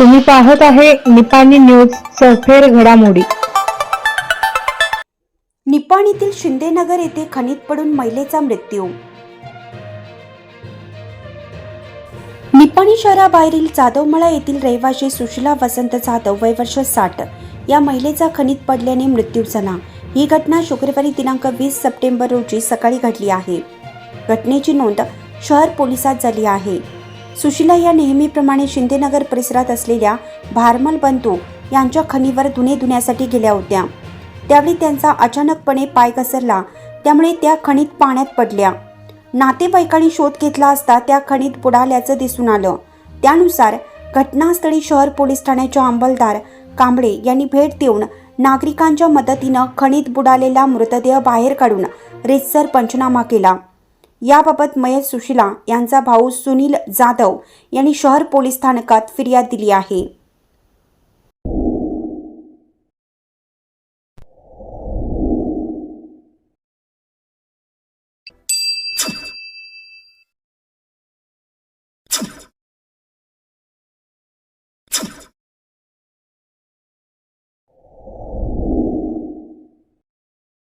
तुम्ही पाहत आहे निपाणी न्यूज सफेर घडामोडी. निपाणीतील शिंदेनगर येथे खनित पडून महिलेचा मृत्यू. निपाणी शहराबाहेरील जाधवमळा येथील रहिवाशी सुशीला वसंत जाधव वय वर्ष साठ या महिलेचा खनित पडल्याने मृत्यू झाला. ही घटना शुक्रवारी दिनांक वीस सप्टेंबर रोजी सकाळी घडली आहे. घटनेची नोंद शहर पोलिसात झाली आहे. सुशीला या नेहमीप्रमाणे शिंदेनगर परिसरात असलेल्या भारमल बंतू यांच्या खणीवर धुणे धुण्यासाठी गेल्या होत्या. त्यावेळी त्यांचा अचानकपणे पाय घसरला त्यामुळे त्या खणीत पाण्यात पडल्या. नातेवाईकांनी शोध घेतला असता त्या खणीत बुडाल्याचं दिसून आलं. त्यानुसार घटनास्थळी शहर पोलीस ठाण्याच्या अंमलदार कांबळे यांनी भेट देऊन नागरिकांच्या मदतीनं खणीत बुडालेला मृतदेह बाहेर काढून रितसर पंचनामा केला. याबाबत मयत सुशिला यांचा भाऊ सुनील जाधव यांनी शहर पोलीस स्थानकात फिर्याद दिली आहे.